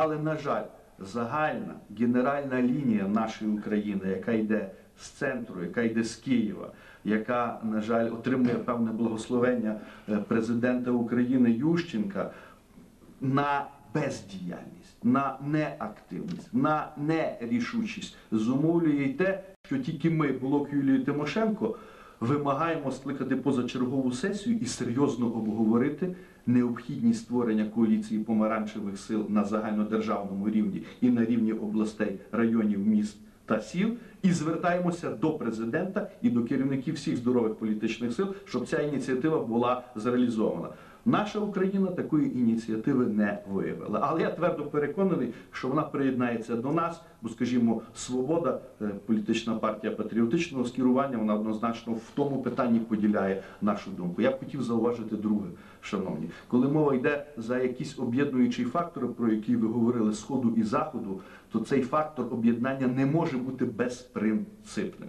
Але, на жаль, загальна генеральна лінія нашої України, яка йде з центру, яка йде з Києва, яка, на жаль, отримує певне благословення е, президента України Ющенка на бездіяльність, на неактивність, на нерішучість зумовлює й те, що тільки ми, блок Юлії Тимошенко, вимагаємо скликати позачергову сесію і серйозно обговорити необхідність створення коаліції помаранчевих сил на загальнодержавному рівні і на рівні областей, районів, міст та сіл, і звертаємося до президента і до керівників всіх здорових політичних сил, щоб ця ініціатива була зреалізована. Наша Україна такої ініціативи не виявила. Але я твердо переконаний, що вона приєднається до нас, бо, скажімо, свобода, е, політична партія патріотичного скерування, вона однозначно в тому питанні поділяє нашу думку. Я б хотів зауважити друге, шановні, коли мова йде за якісь об'єднуючі фактори, про які ви говорили сходу і заходу, то цей фактор об'єднання не може бути безпринципним.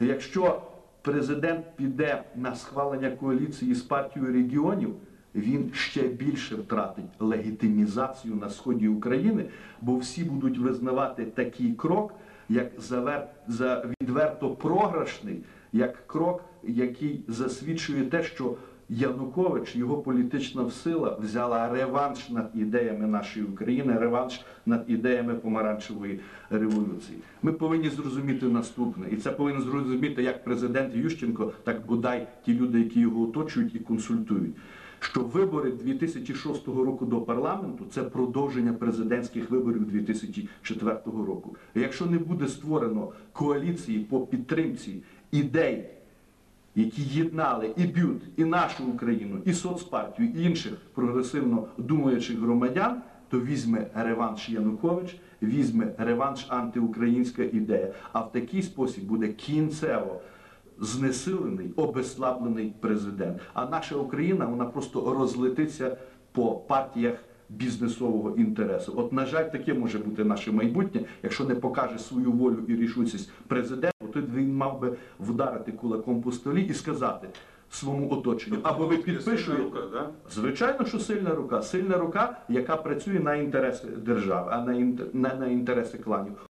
Якщо президент піде на схвалення коаліції з партією регіонів, він ще більше втратить легітимізацію на сході України, бо всі будуть визнавати такий крок як завер... за відверто програшний, як крок, який засвідчує те, що Янукович, його політична сила взяла реванш над ідеями нашої України, реванш над ідеями помаранчевої революції. Ми повинні зрозуміти наступне, і це повинен зрозуміти як президент Ющенко, так бодай ті люди, які його оточують і консультують. Що вибори 2006 року до парламенту це продовження президентських виборів 2004 року. Якщо не буде створено коаліції по підтримці ідей які єднали і б'ют, і нашу Україну, і соцпартію, і інших прогресивно думаючих громадян, то візьме реванш Янукович, візьме реванш антиукраїнська ідея. А в такий спосіб буде кінцево знесилений, обеслаблений президент. А наша Україна вона просто розлетиться по партіях. Бізнесового інтересу, от на жаль, таке може бути наше майбутнє. Якщо не покаже свою волю і рішучість президент, то він мав би вдарити кулаком по столі і сказати своєму оточенню, або ви Сильна підпишете. Звичайно, що сильна рука, сильна рука, яка працює на інтереси держави, а не на інтереси кланів.